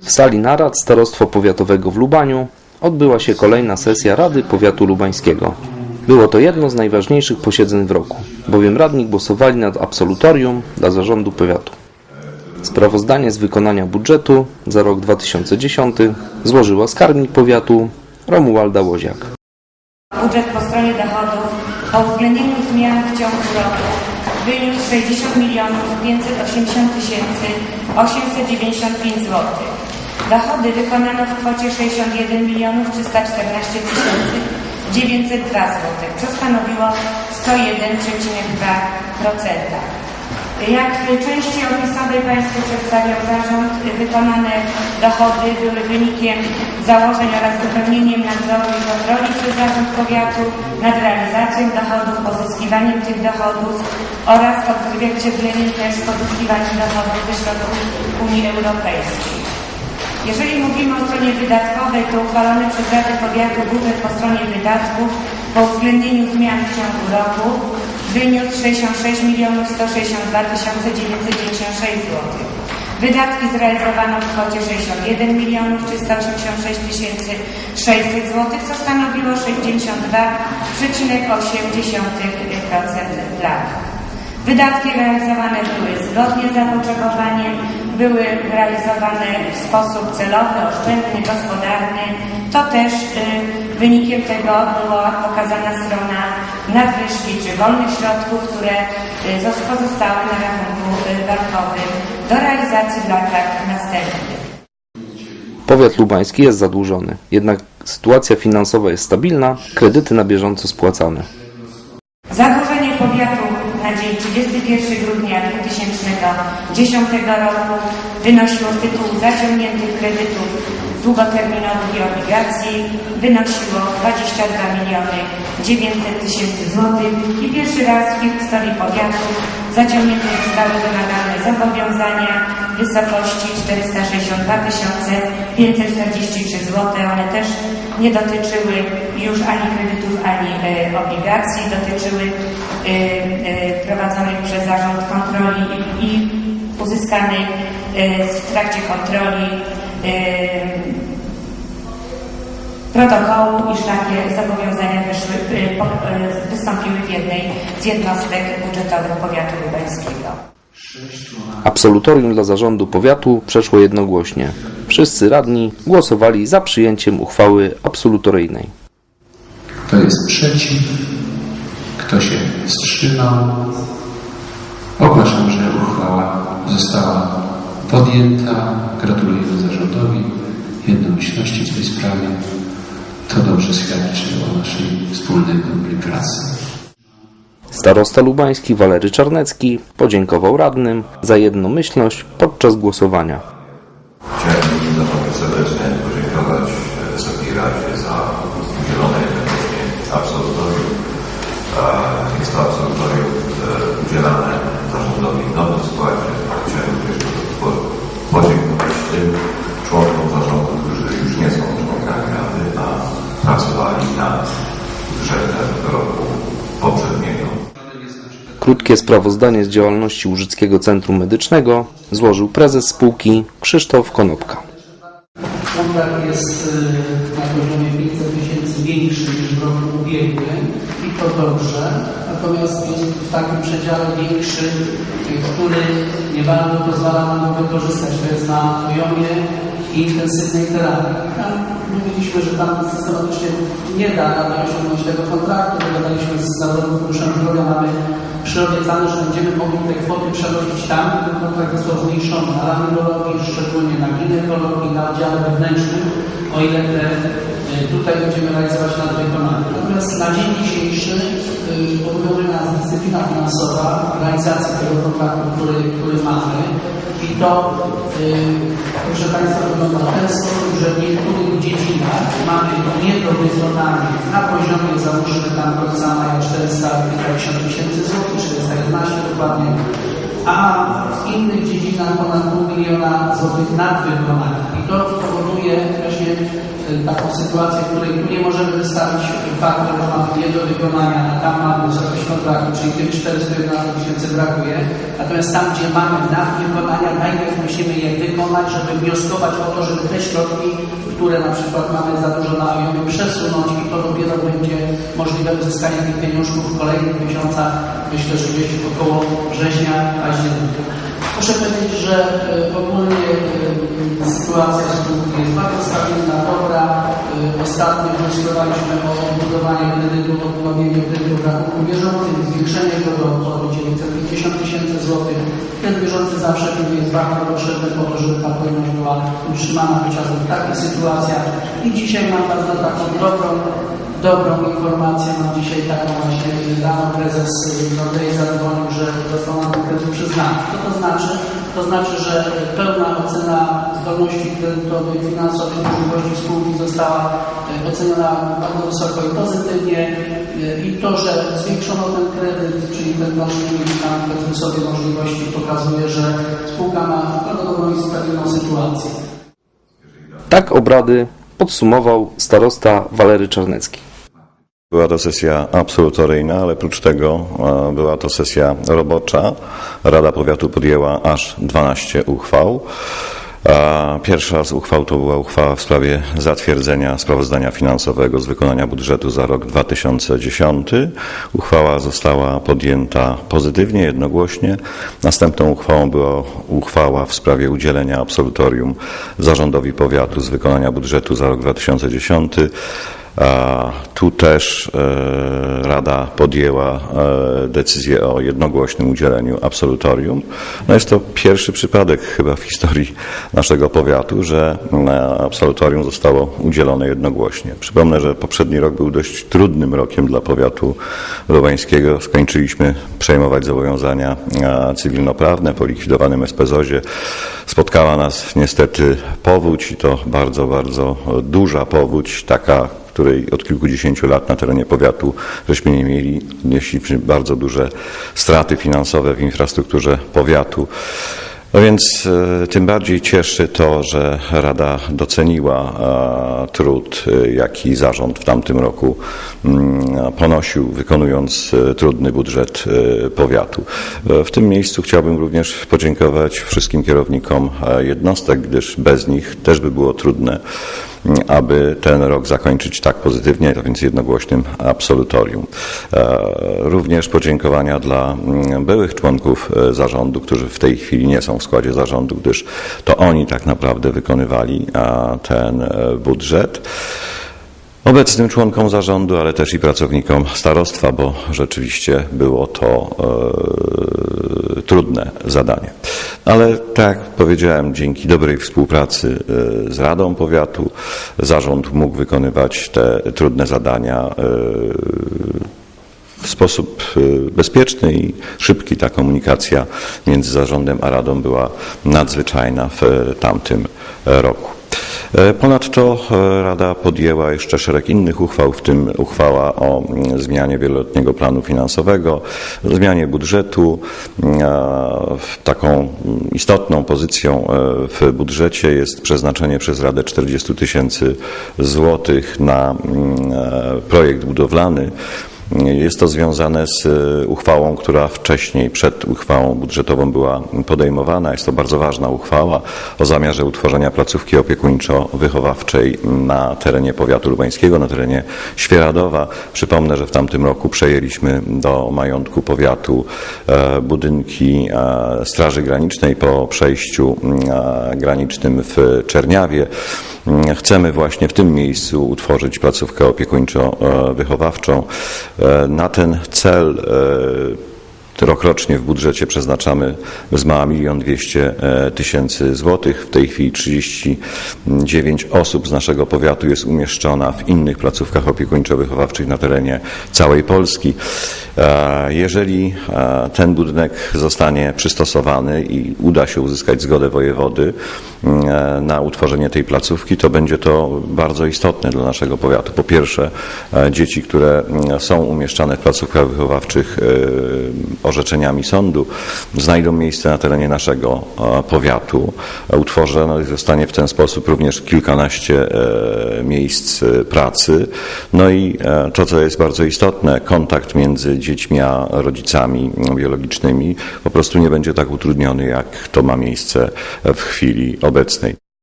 W sali narad Starostwa Powiatowego w Lubaniu odbyła się kolejna sesja Rady Powiatu Lubańskiego. Było to jedno z najważniejszych posiedzeń w roku, bowiem radni głosowali nad absolutorium dla zarządu powiatu. Sprawozdanie z wykonania budżetu za rok 2010 złożyła skarbnik powiatu Romualda Łoziak. Budżet po stronie dochodów po uwzględnieniu zmian w ciągu roku wyniósł 60 milionów 580 tysięcy 895 zł. Dochody wykonano w kwocie 61 milionów 314 tysięcy 902 zł, co stanowiło 101,2%. Jak w części opisowej Państwu przedstawiał zarząd, wykonane dochody były wynikiem założeń oraz wypełnieniem nadzoru i kontroli przez zarząd powiatu nad realizacją dochodów, pozyskiwaniem tych dochodów oraz odzwierciedleniem też pozyskiwaniem dochodów ze środków Unii Europejskiej. Jeżeli mówimy o stronie wydatkowej, to uchwalony przez Radę Powiatu budżet po stronie wydatków po uwzględnieniu zmian w ciągu roku wyniósł 66 milionów 162 996 zł. Wydatki zrealizowano w kwocie 61 milionów 386 tysięcy 600 zł, co stanowiło 62,8% planu. Wydatki realizowane były zgodnie z zapotrzebowaniem, były realizowane w sposób celowy, oszczędny, gospodarny. To też y, wynikiem tego była pokazana strona nadwyżki czy wolnych środków, które y, zos- pozostały na rachunku y, bankowym do realizacji w latach następnych. Powiat lubański jest zadłużony, jednak sytuacja finansowa jest stabilna, kredyty na bieżąco spłacane. Zadłużenie powiatu na dzień 31 grudnia 2010 roku wynosiło z tytułu zaciągniętych kredytów długoterminowych i obligacji. Wynosiło 22 miliony 900 tysięcy złotych i pierwszy raz w historii powiatu zaciągnięte zostały wymagane zobowiązania w wysokości 462 543 zł. One też nie dotyczyły już ani kredytów, ani e, obligacji, dotyczyły e, e, prowadzonych przez zarząd kontroli i, i uzyskanej e, w trakcie kontroli e, protokołu, iż takie zobowiązania wyszły, e, e, wystąpiły w jednej z jednostek budżetowych powiatu lubańskiego. Absolutorium dla zarządu powiatu przeszło jednogłośnie. Wszyscy radni głosowali za przyjęciem uchwały absolutoryjnej. Kto jest przeciw? Kto się wstrzymał? Ogłaszam, że uchwała została podjęta. Gratulujemy zarządowi jednomyślności w tej sprawie. To dobrze świadczy o naszej wspólnej dobrej pracy. Starosta lubański Walery Czarnecki podziękował radnym za jednomyślność podczas głosowania. Chciałem bardzo serdecznie podziękować Wysokiej Radzie za udzielone jednocześnie absolutorium. A Jest to absolutorium e, udzielane zarządowi w nowym składzie. Chciałem również po- podziękować tym członkom zarządu, którzy już nie są członkami Rady, a pracowali nad budżetem roku poprzedniego. Krótkie sprawozdanie z działalności Łużyckiego Centrum Medycznego złożył prezes spółki Krzysztof Konopka. Kontrakt jest y, na poziomie 500 tysięcy większy niż w roku ubiegłym i to dobrze. Natomiast jest w takim przedziale większy, y, który nie bardzo pozwala nam wykorzystać. To jest na poziomie intensywnej terapii. Mówiliśmy, że tam systematycznie nie da rady osiągnąć tego kontraktu. Dogadaliśmy z Narodowym Funduszem Zdrowia, mamy przyobiecane, że będziemy mogli te kwoty przerobić tam. Ten kontrakt został zmniejszony na laryngologii, szczególnie na ginekologii, na oddziale wewnętrznym, o ile te y, tutaj będziemy realizować nadwykonanie. Natomiast na dzień dzisiejszy y, dyscyplina finansowa, realizacja tego kontraktu, który, który mamy. I to, y, proszę Państwa, wygląda w ten sposób, że w niektórych dziedzinach mamy nie do wykonania na poziomie, załóżmy tam maja 450 tysięcy złotych, 411 dokładnie, a w innych dziedzinach ponad pół miliona złotych nadwykonania. I to powoduje e, taką sytuację, w której nie możemy wystawić faktur, że mamy nie do wykonania, a tam mamy wysokość kontraktu, czyli tych 411 tysięcy brakuje. Natomiast tam, gdzie mamy nad wykonania, najpierw musimy je wykonać, żeby wnioskować o to, żeby te środki, które na przykład mamy za dużo na przesunąć i to dopiero będzie możliwe uzyskanie tych pieniążków w kolejnych miesiącach, myślę, że gdzieś około września, października. Muszę powiedzieć, że e, ogólnie e, sytuacja spółki jest bardzo stabilna, dobra. E, Ostatnio wnioskowaliśmy o odbudowanie kredytu, odnowienie kredytu w rachunku bieżącym, zwiększenie go do około 950 tysięcy złotych. Ten bieżący zawsze jest bardzo potrzebny po to, żeby ta płynność była utrzymana chociażby w takich sytuacjach. I dzisiaj mam bardzo taką dobrą dobrą informację. Mam dzisiaj taką właśnie rano prezes Nordei zadzwonił, że został nam kredyt przyznany. Co to znaczy? To znaczy, że pełna ocena zdolności kredytowej, finansowej, możliwości spółki została e, oceniona bardzo wysoko i pozytywnie. E, I to, że zwiększono ten kredyt, czyli ten nasz limit powiedzmy sobie możliwości pokazuje, że spółka ma bardzo dobrą i stabilną sytuację. Tak obrady podsumował starosta Walery Czarnecki. Była to sesja absolutoryjna, ale oprócz tego e, była to sesja robocza. Rada Powiatu podjęła aż 12 uchwał. A Pierwsza z uchwał to była uchwała w sprawie zatwierdzenia sprawozdania finansowego z wykonania budżetu za rok 2010. Uchwała została podjęta pozytywnie, jednogłośnie. Następną uchwałą była uchwała w sprawie udzielenia absolutorium zarządowi powiatu z wykonania budżetu za rok 2010. Tu też e, Rada podjęła e, decyzję o jednogłośnym udzieleniu absolutorium. No jest to pierwszy przypadek chyba w historii naszego powiatu, że e, absolutorium zostało udzielone jednogłośnie. Przypomnę, że poprzedni rok był dość trudnym rokiem dla powiatu lubańskiego. Skończyliśmy przejmować zobowiązania cywilnoprawne po likwidowanym SPZOzie. Spotkała nas niestety powódź i to bardzo, bardzo duża powódź, taka której od kilkudziesięciu lat na terenie powiatu żeśmy nie mieli. Odnieśliśmy bardzo duże straty finansowe w infrastrukturze powiatu. No więc e, tym bardziej cieszy to, że Rada doceniła e, trud, e, jaki zarząd w tamtym roku mm, ponosił, wykonując trudny budżet powiatu. W tym miejscu chciałbym również podziękować wszystkim kierownikom jednostek, gdyż bez nich też by było trudne aby ten rok zakończyć tak pozytywnie, a więc jednogłośnym absolutorium. E, Również podziękowania dla mm, byłych członków e, zarządu, którzy w tej chwili nie są w składzie zarządu, gdyż to oni tak naprawdę wykonywali ten e, budżet. Obecnym członkom zarządu, ale też i pracownikom starostwa, bo rzeczywiście było to e, trudne zadanie. Ale tak powiedziałem, dzięki dobrej współpracy e, z Radą Powiatu zarząd mógł wykonywać te trudne zadania e, w sposób e, bezpieczny i szybki. Ta komunikacja między zarządem a Radą była nadzwyczajna w tamtym roku. E, Ponadto e, Rada podjęła jeszcze szereg innych uchwał, w tym uchwała o mm, zmianie wieloletniego planu finansowego, zmianie budżetu. Mm, Taką mm, istotną pozycją e, w budżecie jest przeznaczenie przez Radę 40 tysięcy złotych na projekt budowlany. Jest to związane z e, uchwałą, która wcześniej, przed uchwałą budżetową była podejmowana. Jest to bardzo ważna uchwała o zamiarze utworzenia placówki opiekuńczo-wychowawczej na terenie powiatu lubańskiego, na terenie Świeradowa. Przypomnę, że w tamtym roku przejęliśmy do majątku powiatu e, budynki e, Straży Granicznej po przejściu e, granicznym w Czerniawie. Chcemy właśnie w tym miejscu utworzyć placówkę opiekuńczo-wychowawczą. E, Na ten cel e, rokrocznie w budżecie przeznaczamy zmała milion dwieście e, tysięcy złotych. W tej chwili 39 osób z naszego powiatu jest umieszczona w innych placówkach opiekuńczo-wychowawczych na terenie całej Polski. E, Jeżeli e, ten budynek zostanie przystosowany i uda się uzyskać zgodę wojewody e, na utworzenie tej placówki, to będzie to bardzo istotne dla naszego powiatu. Po pierwsze, dzieci, które mm, są umieszczane w placówkach wychowawczych orzeczeniami sądu znajdą miejsce na terenie naszego powiatu. Utworzone zostanie w ten sposób również kilkanaście e, miejsc e, pracy. No i e, to, co jest bardzo istotne, kontakt między dziećmi a rodzicami biologicznymi po prostu nie będzie tak utrudniony, jak to ma miejsce w chwili obecnej.